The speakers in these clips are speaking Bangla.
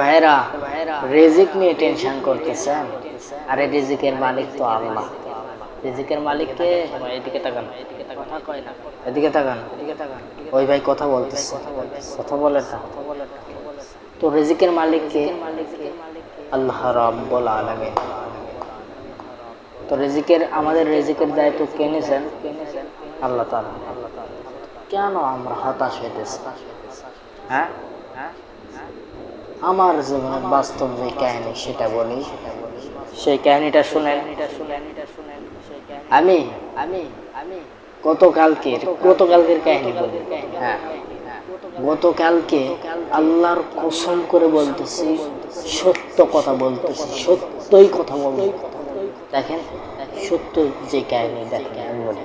ভাইরা রেজিক নিয়ে টেনশন করতেছেন? আরে রিজিকের মালিক তো আল্লাহ। রিজিকের মালিককে এদিকে তাকান। এদিকে তাকান। ওই ভাই কথা বলতেছে। কথা বলে তো রিজিকের মালিককে আল্লাহ রাব্বুল আলামিন। তো রিজিকের, আমাদের রেজিকের দায়িত্ব কে নিছেন আল্লাহ তাআলা। কেন আমরা হতাশ হইতেছি? হ্যাঁ? আমার জীবনের বাস্তব যে কাহিনী সেটা বলি। সেই কাহিনীটা শুনেন। আমি আমি আমি গতকালকের গতকালকের কাহিনী বলি। হ্যাঁ। গতকালকে আল্লাহর কসম করে বলতেছি, সত্য কথা বলতেছি, সত্যই কথা বলব। দেখেন সত্য যে কাহিনী দেখেন, আমি বলি।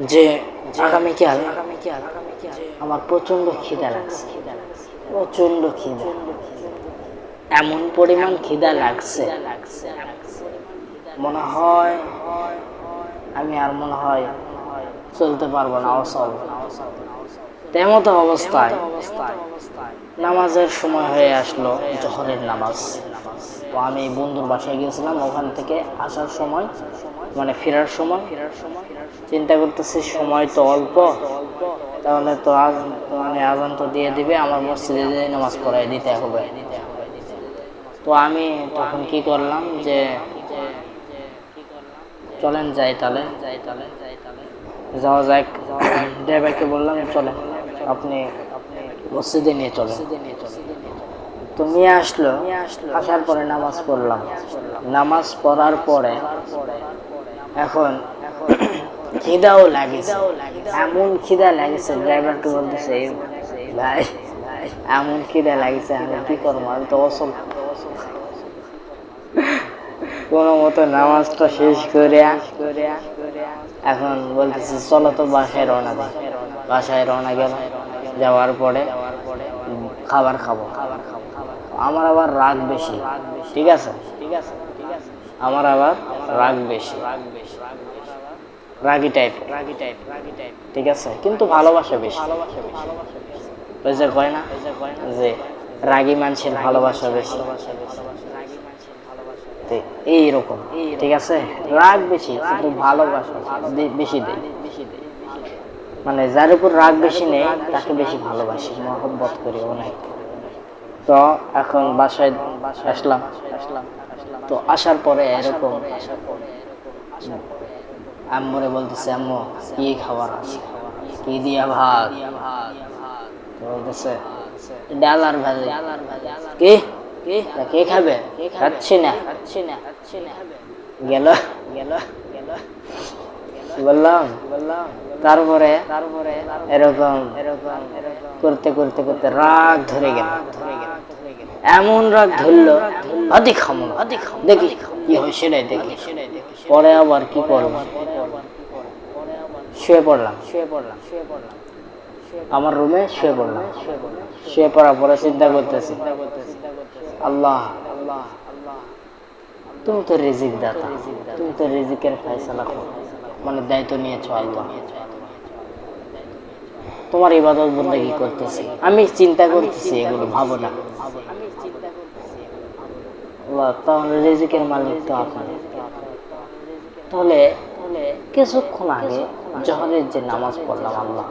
যে আগামীকাল আমার প্রচণ্ড খিদা লাগছে। প্রচণ্ড খিদা। এমন পরিমাণ খিদা লাগছে। মনে হয় আমি আর মনে হয় চলতে পারব না অসল। তেমত অবস্থায় নামাজের সময় হয়ে আসলো জহরের নামাজ। তো আমি বন্ধুর বাসায় গিয়েছিলাম, ওখান থেকে আসার সময় মানে ফেরার সময়। চিন্তা করতেছি, সময় তো অল্প। তাহলে তো আজ মানে আজান তো দিয়ে দিবে, আমার মসজিদে যেয়ে নামাজ পড়াই দিতে হবে। তো আমি তখন কি করলাম যে, চলেন যাই তাহলে যাই তাহলে। যাওয়া যাক। ড্রাইভারকে বললাম, চলেন, আপনি মসজিদে নিয়ে চলেন। তো নিয়ে আসলো, আসার পরে নামাজ পড়লাম। নামাজ পড়ার পরে এখন খিদাও লাগেছে এমন খিদা লাগেছে ড্রাইভারকে বলতেছে "এই ভাই এমন খিদা লাগেছে আমি কি করব? আমি তো অসল কোনো মতো নামাজটা শেষ করে এখন বলতেছে চলো তো বাসায় রওনা দিই। বাসায় রওনা গেল যাওয়ার পরে খাবার খাব। আমার আবার রাগ বেশি ঠিক আছে? ঠিক আছে আমার আবার রাগ বেশি। রাগি টাইপ রাগি টাইপ রাগি টাইপ ঠিক আছে? কিন্তু ভালোবাসা বেশি। ওই যে কয় না? যে রাগী মানুষের ভালোবাসা বেশি। এইরকম, ঠিক আছে? রাগ বেশি কিন্তু ভালোবাসা বেশি দেয়। মানে যার উপর রাগ বেশি নেই, তাকে বেশি ভালোবাসি, মহব্বত করি অনেক। তো এখন বাসায় আসলাম। তো আসার পরে এরকম। আম্মুরে বলতেছে আম্মু কি খাবার আছে? কি দিয়া ভাত? বলতেছে ডাল আর ভাজি। কি? কি? খাবে? খাচ্ছি না। খাচ্ছি না খাচ্ছি না। গেল। গেল গেল। বললাম বললাম। তারপরে তারপরে এরকম এরকম করতে করতে করতে রাগ ধরে গেল। এমন রাগ ধরলো খামো না। আদি খামো দেখি কি হয় সেটাই দেখি। পরে আবার কি করব? শুয়ে পড়লাম। শুয়ে পড়লাম শুয়ে পড়লাম আমার রুমে শুয়ে পড়লাম। শুয়ে পড়ার পরে চিন্তা করতেছি। আল্লাহ আল্লাহ তুমি তো রিজিক দাতা। তুমি তো রিজিকের ফয়সালা করো মানে দায়িত্ব নিয়েছো আল্লাহ তোমার ইবাদত বন্দেগি করতেছি? আমি চিন্তা করতেছি এগুলো ভাবো না। আল্লাহ তাহলে রিজিকের মালিক তো আপনি তাহলে কিছুক্ষণ আগে জহরের যে নামাজ পড়লাম আল্লাহ।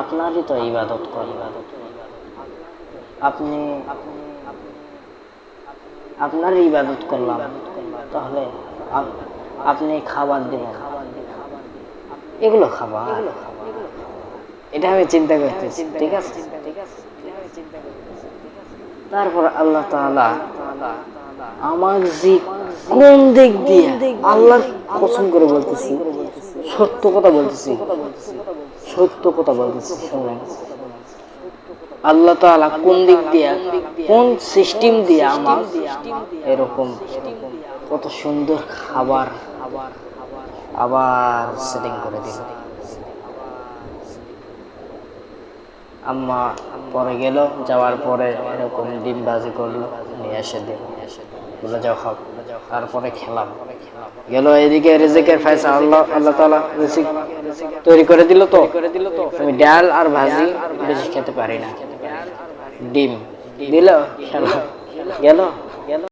আপনারই তো ইবাদত করি। আপনি আপনার ইবাদত করলাম। তাহলে আপনি খাবার দিবেন এগুলো খাবার। এটা আমি চিন্তা করতেছি, ঠিক আছে? তারপর আল্লাহ আমার যে কোন দিক দিয়ে আল্লাহ কসম করে বলতেছি? সত্য কথা বলতেছি? সত্য কথা বলতেছি শুনেন। আল্লাহ তাআলা কোন দিক দিয়ে কোন সিস্টেম দিয়ে আমার এরকম কত সুন্দর খাবার আবার সেটিং করে দিল। আম্মা পরে গেল যাওয়ার পরে এরকম ডিম বাজি করল নিয়ে এসে দিল। বলে যাও খাও তারপরে খেলাম। গেল এদিকে রেজেকের ফাইসা আল্লাহ আল্লাহ তালা রেসিক তৈরি করে দিল তো। আমি ডাল আর ভাজি বেশি খেতে পারি না। ডিম দিল, খেলা। গেল।